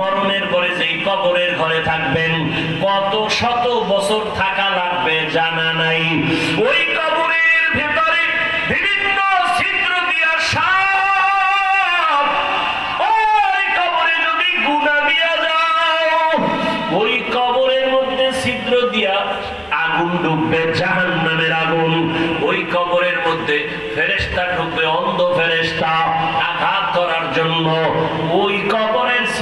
মরণের পরে যেই কবরের ঘরে থাকবেন, কত শত বছর থাকা লাগবে জানা নাই। ওই কবরের ভেতরে বিভিন্ন ছিদ্র দিয়া সাপ। ওই কবরে যদি গুণা দিয়া যাও, ওই কবরের মধ্যে ছিদ্র দিয়া আগুন ঢুকবে জাহান নামের আগুন। ওই কবরের মধ্যে ফেরেস্তা ঢুকবে, অন্ধ ফেরেস্তা আঘাত করার জন্য। ওই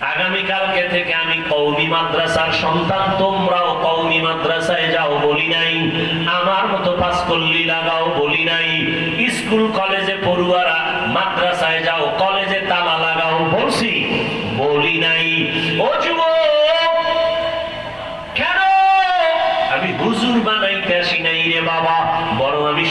আগামীকালকে থেকে আমি কৌমি মাদ্রাসার সন্তান, তোমরাও কৌমি মাদ্রাসায় যাও বলি নাই। আমার মতো পাঁচকল্লি লাগাও বলি নাই। স্কুল, কলেজে পড়ুয়ারা মাদ্রাসায় যাও, কলেজে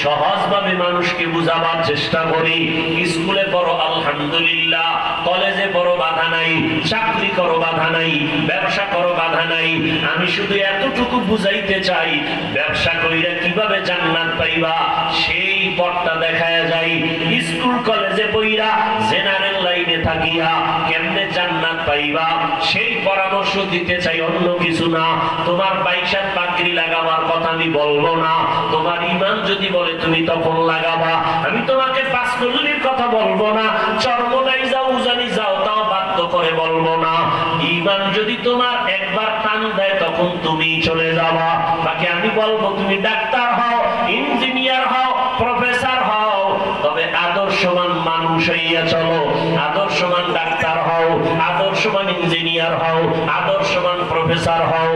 সহজভাবে মানুষকে বুঝাবার চেষ্টা করি। স্কুলে পড়ো, আলহামদুলিল্লাহ। কলেজে পড়ো, বাধা নাই। চাকরি করো, বাধা নাই। ব্যবসা করো, বাধা নাই। আমি শুধু এতটুকু বুঝাইতে চাই, ব্যবসা করিয়া কীভাবে জান্নাত পাইবা? সেই পথটা দেখায় যায় স্কুল, কলেজে পইরা জেনারেল লাইনে থাকিয়া কেমনে পাইবা, সেই পরামর্শ দিতে চাই, অন্য কিছু না। তোমার বাইশাত পাগড়ি লাগাবার কথা আমি বলব না। তোমার ইমান যদি বলে তুমি তখন লাগাবা। আমি তোমাকে পাঁচ পাঁচকল্লির কথা বলব না। চর্মনাই যাও, উজানি যাও, তাও বাধ্য করে বলব না। ইমান যদি তোমার একবার টান দেয়, তখন তুমি চলে যাবা। বাকি আমি বলব, তুমি ডাক্তার হও, ইঞ্জিনিয়ার হও, প্রফেসর হও তবে আদর্শমান মানুষ হইয়া চলো। আদর্শমান ডাক্তার হও আদর্শমান ইঞ্জিনিয়ার হও আদর্শমান প্রফেসর হও।